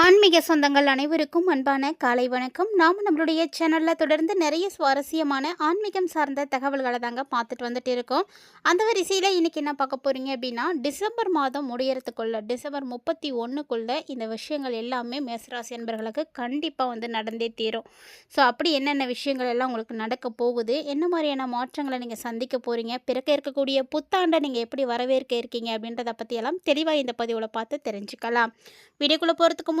ஆன்மீக சொந்தங்கள் அனைவருக்கும் அன்பான காலை வணக்கம். நாம் நம்மளுடைய சேனலில் தொடர்ந்து நிறைய சுவாரஸ்யமான ஆன்மீகம் சார்ந்த தகவல்களை தாங்க பார்த்துட்டு வந்துட்டு இருக்கோம். அந்த வரிசையில் இன்றைக்கி என்ன பார்க்க போகிறீங்க அப்படின்னா டிசம்பர் மாதம் முடியறதுக்குள்ளே டிசம்பர் முப்பத்தி ஒன்றுக்குள்ளே இந்த விஷயங்கள் எல்லாமே மேசராசி என்பர்களுக்கு கண்டிப்பாக வந்து நடந்தே தீரும். ஸோ அப்படி என்னென்ன விஷயங்கள் எல்லாம் உங்களுக்கு நடக்க போகுது? என்ன மாதிரியான மாற்றங்களை நீங்கள் சந்திக்க போகிறீங்க பிறக்க இருக்கக்கூடிய புத்தாண்டை நீங்கள் எப்படி வரவேற்க இருக்கீங்க அப்படின்றத பற்றியெல்லாம் தெளிவாக இந்த பதிவில் பார்த்து தெரிஞ்சுக்கலாம். வீடியோக்குள்ளே போகிறதுக்கு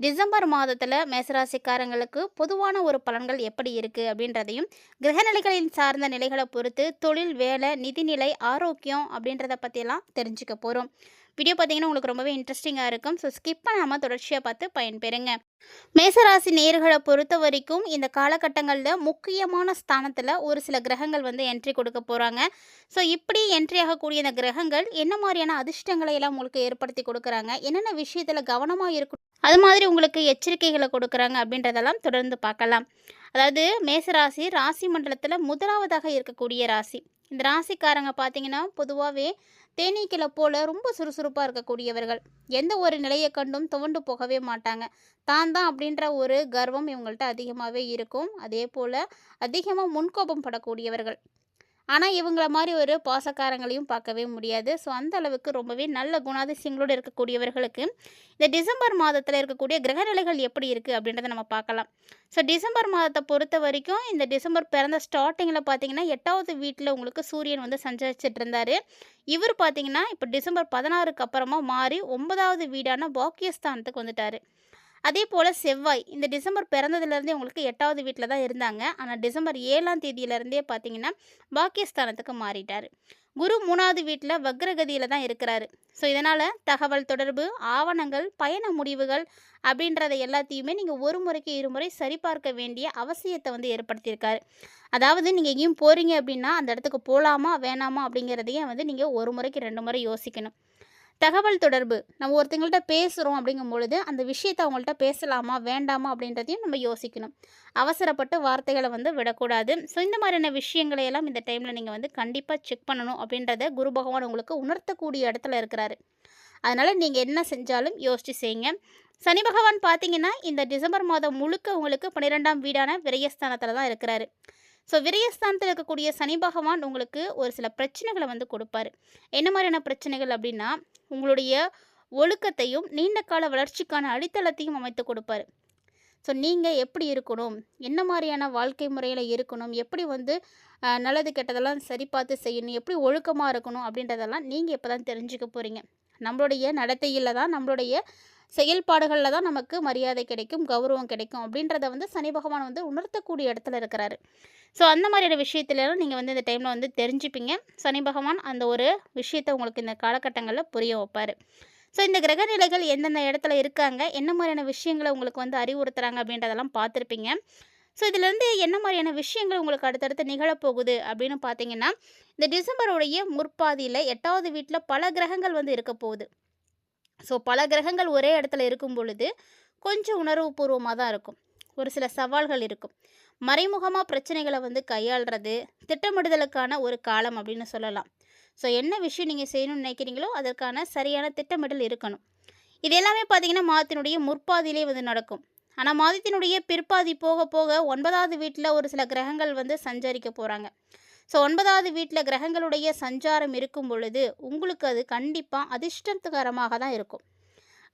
டிசம்பர் மாதத்தில் மேசராசிக்காரங்களுக்கு பொதுவான ஒரு பலன்கள் எப்படி இருக்குது அப்படின்றதையும் கிரகநிலைகளின் சார்ந்த நிலைகளை பொறுத்து தொழில் வேலை நிதிநிலை ஆரோக்கியம் அப்படின்றத பற்றியெல்லாம் தெரிஞ்சுக்க போகிறோம் வீடியோ பார்த்தீங்கன்னா உங்களுக்கு ரொம்பவே இன்ட்ரெஸ்டிங்காக இருக்கும். ஸோ ஸ்கிப் பண்ணாமல் தொடர்ச்சியாக பார்த்து பயன்பெறுங்க. மேசராசி நேர்களை பொறுத்த வரைக்கும் இந்த காலகட்டங்களில் முக்கியமான ஸ்தானத்தில் ஒரு சில கிரகங்கள் வந்து என்ட்ரி கொடுக்க போகிறாங்க ஸோ இப்படி என்ட்ரி ஆகக்கூடிய இந்த கிரகங்கள் என்ன மாதிரியான அதிர்ஷ்டங்களை எல்லாம் உங்களுக்கு ஏற்படுத்தி கொடுக்குறாங்க? என்னென்ன விஷயத்தில் கவனமாக இருக்கணும்? அது மாதிரி உங்களுக்கு எச்சரிக்கைகளை கொடுக்குறாங்க அப்படின்றதெல்லாம் தொடர்ந்து பார்க்கலாம். அதாவது மேசராசி ராசி மண்டலத்தில் முதலாவதாக இருக்கக்கூடிய ராசி. இந்த ராசிக்காரங்க பார்த்தீங்கன்னா பொதுவாகவே தேனீக்களை போல ரொம்ப சுறுசுறுப்பாக இருக்கக்கூடியவர்கள். எந்த ஒரு நிலையை கண்டும் துவண்டு போகவே மாட்டாங்க. தான் தான் அப்படின்ற ஒரு கர்வம் இவங்கள்ட்ட அதிகமாகவே இருக்கும். அதே போல் அதிகமாக முன்கோபம் படக்கூடியவர்கள். ஆனால் இவங்கள மாதிரி ஒரு பாசக்காரங்களையும் பார்க்கவே முடியாது. ஸோ அந்த அளவுக்கு ரொம்பவே நல்ல குணாதிசயங்களோடு இருக்கக்கூடியவர்களுக்கு இந்த டிசம்பர் மாதத்தில் இருக்கக்கூடிய கிரகநிலைகள் எப்படி இருக்குது அப்படின்றத நம்ம பார்க்கலாம். ஸோ டிசம்பர் மாதத்தை பொறுத்த வரைக்கும் இந்த டிசம்பர் பிறந்த ஸ்டார்டிங்கில் பார்த்தீங்கன்னா எட்டாவது வீட்டில் உங்களுக்கு சூரியன் வந்து சஞ்சரிச்சிட்டு இருந்தார். இவர் பார்த்தீங்கன்னா இப்போ டிசம்பர் பதினாறுக்கு அப்புறமா மாறி ஒன்பதாவது வீடான பாக்கியஸ்தானத்துக்கு வந்துட்டார். அதே போல் செவ்வாய் இந்த டிசம்பர் பிறந்ததுலேருந்தே உங்களுக்கு எட்டாவது வீட்டில் தான் இருந்தாங்க. ஆனால் டிசம்பர் ஏழாம் தேதியிலேருந்தே பார்த்தீங்கன்னா பாக்கியஸ்தானத்துக்கு மாறிட்டார். குரு மூணாவது வீட்டில் வக்ரகதியில் தான் இருக்கிறாரு. ஸோ இதனால் தகவல் தொடர்பு ஆவணங்கள் பயண முடிவுகள் அப்படின்றத எல்லாத்தையுமே நீங்கள் ஒரு முறைக்கு இருமுறை சரிபார்க்க வேண்டிய அவசியத்தை வந்து ஏற்படுத்தியிருக்காரு. அதாவது நீங்கள் எங்கேயும் போகிறீங்க அப்படின்னா அந்த இடத்துக்கு போகலாமா வேணாமா அப்படிங்கிறதையும் வந்து நீங்கள் ஒரு முறைக்கு ரெண்டு முறை யோசிக்கணும். தகவல் தொடர்பு. நம்ம ஒருத்தங்கள்ட்ட பேசுகிறோம் அப்படிங்கும் பொழுது அந்த விஷயத்தை அவங்கள்ட்ட பேசலாமா வேண்டாமா அப்படின்றதையும் நம்ம யோசிக்கணும். அவசரப்பட்டு வார்த்தைகளை வந்து விடக்கூடாது. ஸோ இந்த மாதிரியான விஷயங்களை எல்லாம் இந்த டைமில் நீங்கள் வந்து கண்டிப்பாக செக் பண்ணணும் அப்படின்றத குரு பகவான் உங்களுக்கு உணர்த்தக்கூடிய இடத்துல இருக்கிறாரு. அதனால் நீங்கள் என்ன செஞ்சாலும் யோசித்து செய்யுங்க. சனி பகவான் பார்த்தீங்கன்னா இந்த டிசம்பர் மாதம் முழுக்க உங்களுக்கு பன்னிரெண்டாம் வீடான விரயஸ்தானத்தில் தான் இருக்கிறாரு. ஸோ விரயஸ்தானத்தில் இருக்கக்கூடிய சனி பகவான் உங்களுக்கு ஒரு சில பிரச்சனைகளை வந்து கொடுப்பாரு. என்ன மாதிரியான பிரச்சனைகள் அப்படின்னா உங்களுடைய ஒழுக்கத்தையும் நீண்ட கால வளர்ச்சிக்கான அடித்தளத்தையும் அமைத்து கொடுப்பாரு. ஸோ நீங்கள் எப்படி இருக்கணும்? என்ன மாதிரியான வாழ்க்கை முறையில் இருக்கணும்? எப்படி வந்து நல்லது கெட்டதெல்லாம் சரி பார்த்து செய்யணும்? எப்படி ஒழுக்கமாக இருக்கணும்? அப்படின்றதெல்லாம் நீங்கள் இப்போ தான் தெரிஞ்சுக்க போகிறீங்க நம்மளுடைய நடத்தையில் தான் நம்மளுடைய செயல்பாடுகளில் தான் நமக்கு மரியாதை கிடைக்கும் கௌரவம் கிடைக்கும் அப்படின்றத வந்து சனி பகவான் வந்து உணர்த்தக்கூடிய இடத்துல இருக்கிறாரு. ஸோ அந்த மாதிரியான விஷயத்துலலாம் நீங்கள் வந்து இந்த டைமில் வந்து தெரிஞ்சுப்பீங்க. சனி பகவான் அந்த ஒரு விஷயத்தை உங்களுக்கு இந்த காலகட்டங்களில் புரிய வைப்பார். ஸோ இந்த கிரகநிலைகள் எந்தெந்த இடத்துல இருக்காங்க என்ன மாதிரியான விஷயங்களை உங்களுக்கு வந்து அறிவுறுத்துகிறாங்க அப்படின்றதெல்லாம் பார்த்துருப்பீங்க. ஸோ இதுலேருந்து என்ன மாதிரியான விஷயங்கள் உங்களுக்கு அடுத்தடுத்து நிகழப்போகுது அப்படின்னு பார்த்தீங்கன்னா இந்த டிசம்பருடைய முற்பாதியில் எட்டாவது வீட்டில் பல கிரகங்கள் வந்து இருக்க போகுது. ஸோ பல கிரகங்கள் ஒரே இடத்துல இருக்கும் பொழுது கொஞ்சம் உணர்வு பூர்வமாக தான் இருக்கும். ஒரு சில சவால்கள் இருக்கும். மறைமுகமாக பிரச்சனைகளை வந்து கையாளுறது திட்டமிடுதலுக்கான ஒரு காலம் அப்படின்னு சொல்லலாம். ஸோ என்ன விஷயம் நீங்கள் செய்யணும்னு நினைக்கிறீங்களோ அதற்கான சரியான திட்டமிடல் இருக்கணும். இது எல்லாமே பார்த்தீங்கன்னா மாதத்தினுடைய முற்பாதியிலே வந்து நடக்கும். ஆனால் மாதத்தினுடைய பிற்பாதி போக போக ஒன்பதாவது வீட்டில் ஒரு சில கிரகங்கள் வந்து சஞ்சரிக்க போகிறாங்க ஸோ ஒன்பதாவது வீட்டில் கிரகங்களுடைய சஞ்சாரம் இருக்கும் பொழுது உங்களுக்கு அது கண்டிப்பாக அதிர்ஷ்டத்துகரமாக தான் இருக்கும்.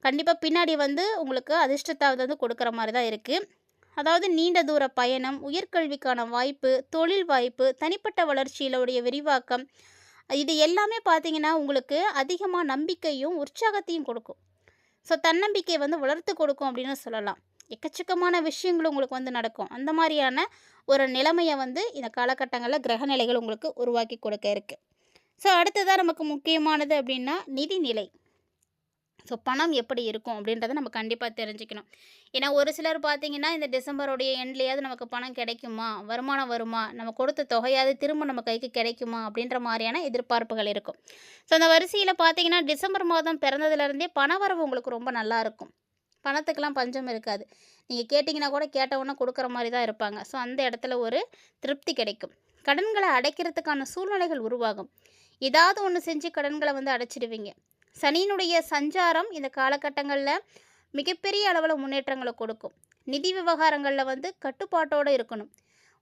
கண்டிப்பாக பின்னாடி வந்து உங்களுக்கு அதிர்ஷ்டத்தை வந்து கொடுக்குற மாதிரி தான் இருக்குது அதாவது நீண்ட தூர பயணம் உயர்கல்விக்கான வாய்ப்பு தொழில் வாய்ப்பு தனிப்பட்ட வளர்ச்சியிலுடைய விரிவாக்கம் இது எல்லாமே பார்த்திங்கன்னா உங்களுக்கு அதிகமாக நம்பிக்கையும் உற்சாகத்தையும் கொடுக்கும். ஸோ தன்னம்பிக்கை வந்து வளர்த்து கொடுக்கும் அப்படின்னு சொல்லலாம். எக்கச்சக்கமான விஷயங்கள் உங்களுக்கு வந்து நடக்கும். அந்த மாதிரியான ஒரு நிலைமையை வந்து இந்த காலகட்டங்களில் கிரகநிலைகள் உங்களுக்கு உருவாக்கி கொடுக்க இருக்குது ஸோ அடுத்ததாக நமக்கு முக்கியமானது அப்படின்னா நிதிநிலை. ஸோ பணம் எப்படி இருக்கும் அப்படின்றத நம்ம கண்டிப்பாக தெரிஞ்சுக்கணும். ஏன்னா ஒரு சிலர் பார்த்தீங்கன்னா இந்த டிசம்பருடைய எண்ட்லேயாவது நமக்கு பணம் கிடைக்குமா? வருமானம் வருமா? நம்ம கொடுத்த தொகையாவது திரும்ப நம்ம கைக்கு கிடைக்குமா? அப்படின்ற மாதிரியான எதிர்பார்ப்புகள் இருக்கும். ஸோ அந்த வரிசையில் பார்த்தீங்கன்னா டிசம்பர் மாதம் பிறந்ததுலேருந்தே பணவரவு உங்களுக்கு ரொம்ப நல்லாயிருக்கும் பணத்துக்கெலாம் பஞ்சம் இருக்காது. நீங்கள் கேட்டிங்கன்னா கூட கேட்டவுடனே கொடுக்குற மாதிரி தான் இருப்பாங்க. ஸோ அந்த இடத்துல ஒரு திருப்தி கிடைக்கும். கடன்களை அடைக்கிறதுக்கான சூழ்நிலைகள் உருவாகும். ஏதாவது ஒன்று செஞ்சு கடன்களை வந்து அடைச்சிடுவீங்க. சனியினுடைய சஞ்சாரம் இந்த காலகட்டங்களில் மிகப்பெரிய அளவில் முன்னேற்றங்களை கொடுக்கும். நிதி விவகாரங்களில் வந்து கட்டுப்பாட்டோடு இருக்கணும்.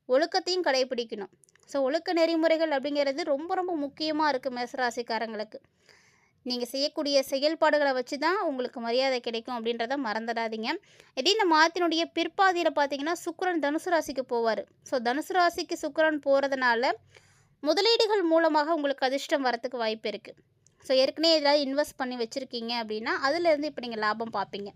ஒழுக்கத்தையும் கடைபிடிக்கணும். ஸோ ஒழுக்க நெறிமுறைகள் அப்படிங்கிறது ரொம்ப ரொம்ப முக்கியமாக இருக்குது மேசராசிக்காரங்களுக்கு. நீங்கள் செய்யக்கூடிய செயல்பாடுகளை வச்சு தான் உங்களுக்கு மரியாதை கிடைக்கும் அப்படின்றத மறந்துடாதீங்க. இதே இந்த மாதத்தினுடைய பிற்பாதியில் பார்த்தீங்கன்னா சுக்கரன் தனுசு ராசிக்கு போவார். ஸோ தனுசு ராசிக்கு சுக்கரன் போகிறதுனால முதலீடுகள் மூலமாக உங்களுக்கு அதிர்ஷ்டம் வரத்துக்கு வாய்ப்பு இருக்குது ஸோ ஏற்கனவே ஏதாவது இன்வெஸ்ட் பண்ணி வச்சுருக்கீங்க அப்படின்னா அதுலேருந்து இப்போ நீங்கள் லாபம் பார்ப்பீங்க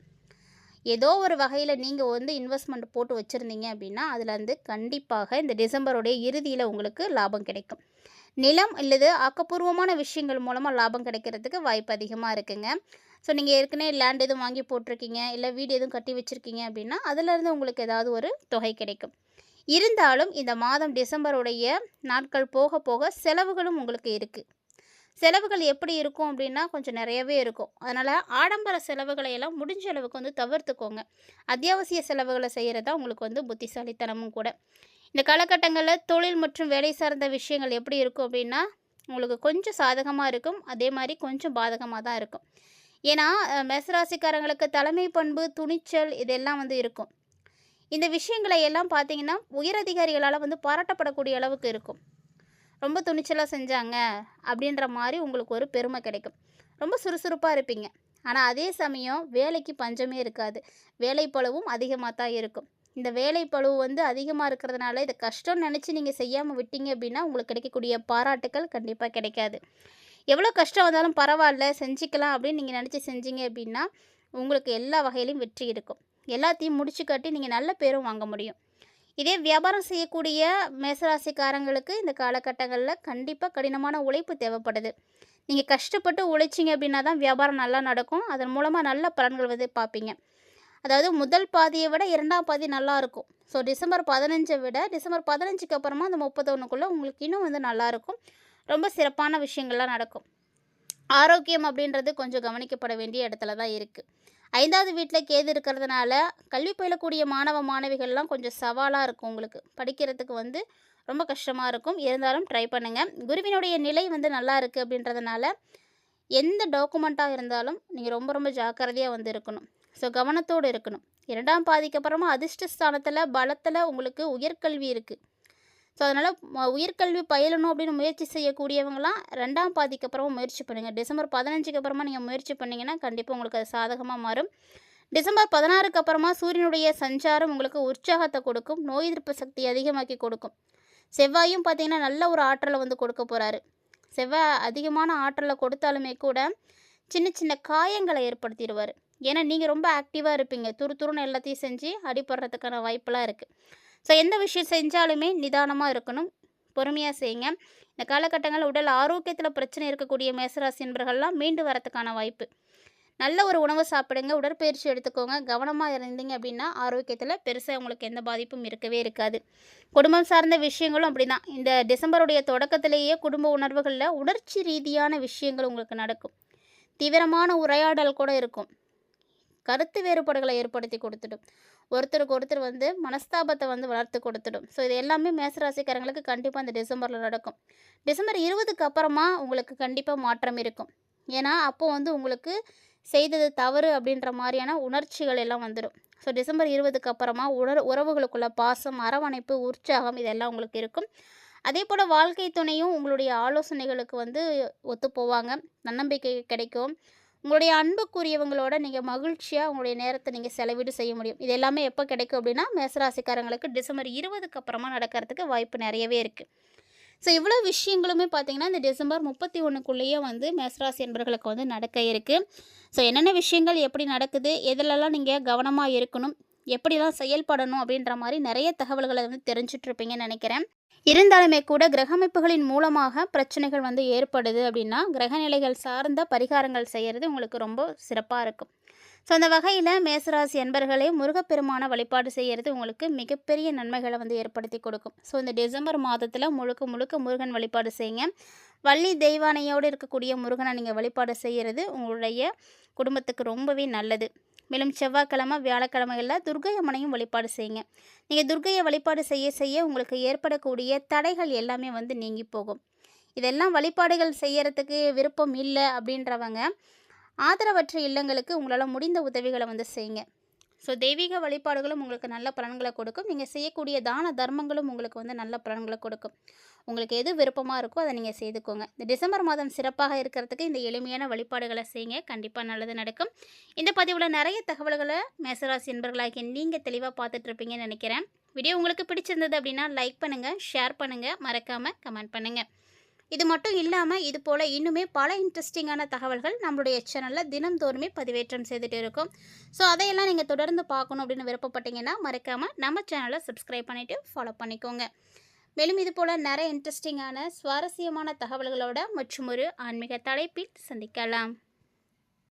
ஏதோ ஒரு வகையில் நீங்கள் வந்து இன்வெஸ்ட்மெண்ட் போட்டு வச்சுருந்தீங்க அப்படின்னா அதுலேருந்து கண்டிப்பாக இந்த டிசம்பருடைய இறுதியில் உங்களுக்கு லாபம் கிடைக்கும். நிலம் அல்லது ஆக்கப்பூர்வமான விஷயங்கள் மூலமாக லாபம் கிடைக்கிறதுக்கு வாய்ப்பு அதிகமாக இருக்குங்க. ஸோ நீங்கள் ஏற்கனவே லேண்ட் எதுவும் வாங்கி போட்டிருக்கீங்க இல்லை வீடு எதுவும் கட்டி வச்சுருக்கீங்க அப்படின்னா அதுலேருந்து உங்களுக்கு ஏதாவது ஒரு தொகை கிடைக்கும். இருந்தாலும் இந்த மாதம் டிசம்பருடைய நாட்கள் போக போக செலவுகளும் உங்களுக்கு இருக்குது செலவுகள் எப்படி இருக்கும் அப்படின்னா கொஞ்சம் நிறையவே இருக்கும். அதனால் ஆடம்பர செலவுகளை எல்லாம் முடிஞ்ச அளவுக்கு வந்து தவிர்த்துக்கோங்க. அத்தியாவசிய செலவுகளை செய்கிறது தான் உங்களுக்கு வந்து புத்திசாலித்தனமும் கூட. இந்த காலகட்டங்களில் தொழில் மற்றும் வேலை சார்ந்த விஷயங்கள் எப்படி இருக்கும் அப்படின்னா உங்களுக்கு கொஞ்சம் சாதகமாக இருக்கும். அதே மாதிரி கொஞ்சம் பாதகமாக தான் இருக்கும். ஏன்னா மேசராசிக்காரங்களுக்கு தலைமை பண்பு துணிச்சல் இதெல்லாம் வந்து இருக்கும். இந்த விஷயங்களை எல்லாம் பார்த்தீங்கன்னா உயரதிகாரிகளால் வந்து பாராட்டப்படக்கூடிய அளவுக்கு இருக்கும். ரொம்ப துணிச்சலாக செஞ்சாங்க அப்படின்ற மாதிரி உங்களுக்கு ஒரு பெருமை கிடைக்கும். ரொம்ப சுறுசுறுப்பாக இருப்பீங்க. ஆனால் அதே சமயம் வேலைக்கு பஞ்சமே இருக்காது. வேலைப்பளுவும் அதிகமாக தான் இருக்கும். இந்த வேலைப்பளு வந்து அதிகமாக இருக்கிறதுனால இதை கஷ்டம்னு நினச்சி நீங்கள் செய்யாமல் விட்டீங்க அப்படின்னா உங்களுக்கு கிடைக்கக்கூடிய பாராட்டுக்கள் கண்டிப்பாக கிடைக்காது. எவ்வளோ கஷ்டம் வந்தாலும் பரவாயில்ல செஞ்சுக்கலாம் அப்படின்னு நீங்கள் நினச்சி செஞ்சீங்க அப்படின்னா உங்களுக்கு எல்லா வகையிலையும் வெற்றி இருக்கும். எல்லாத்தையும் முடிச்சு காட்டி நீங்கள் நல்ல பேரும் வாங்க முடியும். இதே வியாபாரம் செய்யக்கூடிய மேசராசிக்காரங்களுக்கு இந்த காலகட்டங்களில் கண்டிப்பாக கடினமான உழைப்பு தேவைப்படுது. நீங்கள் கஷ்டப்பட்டு உழைச்சிங்க அப்படின்னா தான் வியாபாரம் நல்லா நடக்கும். அதன் மூலமாக நல்ல பலன்கள் வந்து பார்ப்பீங்க. அதாவது முதல் பாதியை விட இரண்டாம் பாதி நல்லாயிருக்கும் ஸோ டிசம்பர் பதினஞ்சை விட டிசம்பர் பதினஞ்சுக்கு அப்புறமா அந்த முப்பத்தொன்றுக்குள்ளே உங்களுக்கு இன்னும் வந்து நல்லாயிருக்கும் ரொம்ப சிறப்பான விஷயங்கள்லாம் நடக்கும். ஆரோக்கியம் அப்படின்றது கொஞ்சம் கவனிக்கப்பட வேண்டிய இடத்துல தான் இருக்குது ஐந்தாவது வீட்டில் கேது இருக்கிறதுனால கல்வி பயிலக்கூடிய மாணவ மாணவிகள்லாம் கொஞ்சம் சவாலாக இருக்கும் உங்களுக்கு. படிக்கிறதுக்கு வந்து ரொம்ப கஷ்டமாக இருக்கும். இருந்தாலும் ட்ரை பண்ணுங்கள் குருவினுடைய நிலை வந்து நல்லா இருக்குது அப்படின்றதுனால எந்த டாக்குமெண்ட்டாக இருந்தாலும் நீங்கள் ரொம்ப ரொம்ப ஜாக்கிரதையாக வந்து இருக்கணும். ஸோ கவனத்தோடு இருக்கணும். இரண்டாம் பாதிக்கு அப்புறமா அதிர்ஷ்டஸ்தானத்தில் பலத்தில் உங்களுக்கு உயர்கல்வி இருக்குது ஸோ அதனால் உயர்கல்வி பயிலணும் அப்படின்னு முயற்சி செய்யக்கூடியவங்களாம் ரெண்டாம் பாதிக்கு அப்புறமா முயற்சி பண்ணுங்கள் டிசம்பர் பதினஞ்சுக்கு அப்புறமா நீங்கள் முயற்சி பண்ணிங்கன்னா கண்டிப்பாக உங்களுக்கு அது சாதகமாக மாறும். டிசம்பர் பதினாறுக்கு அப்புறமா சூரியனுடைய சஞ்சாரம் உங்களுக்கு உற்சாகத்தை கொடுக்கும். நோய் எதிர்ப்பு சக்தி அதிகமாக்கி கொடுக்கும். செவ்வாயும் பார்த்திங்கன்னா நல்ல ஒரு ஆற்றலை வந்து கொடுக்க போகிறாரு செவ்வாய் அதிகமான ஆற்றலை கொடுத்தாலுமே கூட சின்ன சின்ன காயங்களை ஏற்படுத்திடுவார். ஏன்னா நீங்கள் ரொம்ப ஆக்டிவாக இருப்பீங்க. துரு துருன்னு எல்லாத்தையும் செஞ்சு அடிபடுறதுக்கான வாய்ப்பெலாம் இருக்குது ஸோ எந்த விஷயம் செஞ்சாலுமே நிதானமாக இருக்கணும். பொறுமையாக செய்யுங்க. இந்த காலகட்டங்களில் உடல் ஆரோக்கியத்தில் பிரச்சனை இருக்கக்கூடிய மேசராசி என்பர்கள்லாம் மீண்டு வரத்துக்கான வாய்ப்பு. நல்ல ஒரு உணவு சாப்பிடுங்க. உடற்பயிற்சி எடுத்துக்கோங்க. கவனமாக இருந்தீங்க அப்படின்னா ஆரோக்கியத்தில் பெருசாக உங்களுக்கு எந்த பாதிப்பும் இருக்கவே இருக்காது. குடும்பம் சார்ந்த விஷயங்களும் அப்படி தான் இந்த டிசம்பருடைய தொடக்கத்திலேயே குடும்ப உணர்வுகளில் உணர்ச்சி ரீதியான விஷயங்கள் உங்களுக்கு நடக்கும். தீவிரமான உரையாடல் கூட இருக்கும். கருத்து வேறுபாடுகளை ஏற்படுத்தி கொடுத்துடும். ஒருத்தருக்கு ஒருத்தர் வந்து மனஸ்தாபத்தை வந்து வளர்த்து கொடுத்துடும். ஸோ இது எல்லாமே மேசராசிக்காரங்களுக்கு கண்டிப்பாக இந்த டிசம்பரில் நடக்கும். டிசம்பர் இருபதுக்கு அப்புறமா உங்களுக்கு கண்டிப்பாக மாற்றம் இருக்கும். ஏன்னா அப்போ வந்து உங்களுக்கு செய்தது தவறு அப்படின்ற மாதிரியான உணர்ச்சிகள் எல்லாம் வந்துடும் ஸோ டிசம்பர் இருபதுக்கு அப்புறமா உணர் உறவுகளுக்குள்ள பாசம் அரவணைப்பு உற்சாகம் இதெல்லாம் உங்களுக்கு இருக்கும். அதே போல் வாழ்க்கை துணையும் உங்களுடைய ஆலோசனைகளுக்கு வந்து ஒத்து போவாங்க. நன்னம்பிக்கை கிடைக்கும். உங்களுடைய அன்புக்குரியவங்களோட நீங்கள் மகிழ்ச்சியாக உங்களுடைய நேரத்தை நீங்கள் செலவீடு செய்ய முடியும். இது எல்லாமே எப்போ கிடைக்கும் அப்படின்னா மேசராசிக்காரங்களுக்கு டிசம்பர் இருபதுக்கு அப்புறமா நடக்கிறதுக்கு வாய்ப்பு நிறையவே இருக்குது ஸோ இவ்வளோ விஷயங்களுமே பார்த்தீங்கன்னா இந்த டிசம்பர் முப்பத்தி ஒன்றுக்குள்ளேயே வந்து மேசராசி என்பர்களுக்கு வந்து நடக்க இருக்குது ஸோ என்னென்ன விஷயங்கள் எப்படி நடக்குது எதிலெல்லாம் நீங்கள் கவனமாக இருக்கணும் எப்படிலாம் செயல்படணும் அப்படின்ற மாதிரி நிறைய தகவல்களை வந்து தெரிஞ்சிட்ருப்பீங்கன்னு நினைக்கிறேன். இருந்தாலுமே கூட கிரகமைப்புகளின் மூலமாக பிரச்சனைகள் வந்து ஏற்படுது அப்படின்னா கிரகநிலைகள் சார்ந்த பரிகாரங்கள் செய்கிறது உங்களுக்கு ரொம்ப சிறப்பாக இருக்கும். ஸோ அந்த வகையில் மேசராசி என்பர்களே முருகப்பெருமான வழிபாடு செய்கிறது உங்களுக்கு மிகப்பெரிய நன்மைகளை வந்து ஏற்படுத்தி கொடுக்கும். ஸோ இந்த டிசம்பர் மாதத்தில் முழுக்க முழுக்க முருகன் வழிபாடு செய்யுங்க. வள்ளி தெய்வானையோடு இருக்கக்கூடிய முருகனை நீங்கள் வழிபாடு செய்கிறது உங்களுடைய குடும்பத்துக்கு ரொம்பவே நல்லது. மேலும் செவ்வாய்க்கிழமை வியாழக்கிழமைகளில் துர்க்கை அம்மனையும் வழிபாடு செய்யுங்க. நீங்கள் துர்க்கையை வழிபாடு செய்ய செய்ய உங்களுக்கு ஏற்படக்கூடிய தடைகள் எல்லாமே வந்து நீங்கி போகும். இதெல்லாம் வழிபாடுகள் செய்யறதுக்கு விருப்பம் இல்லை அப்படின்றவங்க ஆதரவற்ற இல்லங்களுக்கு உங்களால் முடிந்த உதவிகளை வந்து செய்யுங்க. ஸோ தெய்வீக வழிபாடுகளும் உங்களுக்கு நல்ல பலன்களை கொடுக்கும். நீங்கள் செய்யக்கூடிய தான தர்மங்களும் உங்களுக்கு வந்து நல்ல பலன்களை கொடுக்கும். உங்களுக்கு எது விருப்பமாக இருக்கோ அதை நீங்கள் செய்துக்கோங்க. இந்த டிசம்பர் மாதம் சிறப்பாக இருக்கிறதுக்கு இந்த எளிமையான வழிபாடுகளை செய்யுங்க. கண்டிப்பாக நல்லது நடக்கும். இந்த பதிவில் நிறைய தகவல்களை மேசராசி என்பர்களாகி நீங்கள் தெளிவாக பார்த்துட்ருப்பீங்கன்னு நினைக்கிறேன். வீடியோ உங்களுக்கு பிடிச்சிருந்தது அப்படின்னா லைக் பண்ணுங்கள் ஷேர் பண்ணுங்கள் மறக்காமல் கமெண்ட் பண்ணுங்கள் இது மட்டும் இல்லாமல் இது போல் இன்னுமே பல இன்ட்ரெஸ்டிங்கான தகவல்கள் நம்மளுடைய சேனலில் தினந்தோறுமே பதிவேற்றம் செய்துட்டு இருக்கும். ஸோ அதையெல்லாம் நீங்கள் தொடர்ந்து பார்க்கணும் அப்படின்னு விருப்பப்பட்டீங்கன்னா மறக்காமல் நம்ம சேனலை சப்ஸ்கிரைப் பண்ணிவிட்டு ஃபாலோ பண்ணிக்கோங்க. மேலும் இது போல் நிறைய இன்ட்ரெஸ்டிங்கான சுவாரஸ்யமான தகவல்களோட மற்றும் ஒரு ஆன்மீக தலைப்பில் சந்திக்கலாம்.